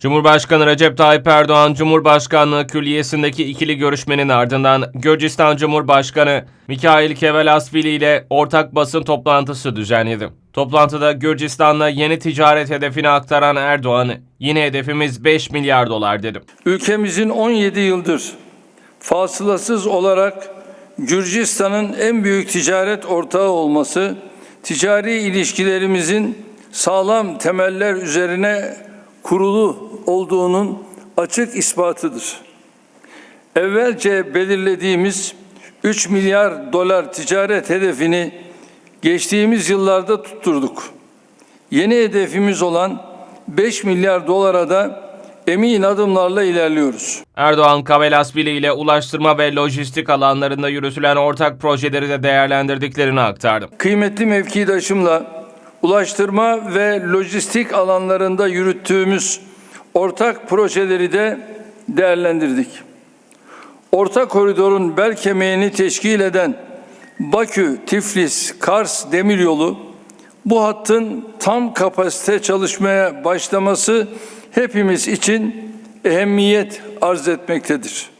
Cumhurbaşkanı Recep Tayyip Erdoğan, Cumhurbaşkanlığı Külliyesi'ndeki ikili görüşmenin ardından Gürcistan Cumhurbaşkanı Mikhail Kevelasvili ile ortak basın toplantısı düzenledi. Toplantıda Gürcistan'la yeni ticaret hedefini aktaran Erdoğan, yine hedefimiz 5 milyar dolar dedi. Ülkemizin 17 yıldır fasılasız olarak Gürcistan'ın en büyük ticaret ortağı olması, ticari ilişkilerimizin sağlam temeller üzerine kurulu olduğunun açık ispatıdır. Evvelce belirlediğimiz 3 milyar dolar ticaret hedefini geçtiğimiz yıllarda tutturduk. Yeni hedefimiz olan 5 milyar dolara da emin adımlarla ilerliyoruz. Erdoğan, Kevelasvili ile ulaştırma ve lojistik alanlarında yürütülen ortak projeleri de değerlendirdiklerini aktardı. Kıymetli mevkidaşımla ulaştırma ve lojistik alanlarında yürüttüğümüz ortak projeleri de değerlendirdik. Orta koridorun bel kemiğini teşkil eden Bakü, Tiflis, Kars demiryolu bu hattın tam kapasite çalışmaya başlaması hepimiz için ehemmiyet arz etmektedir.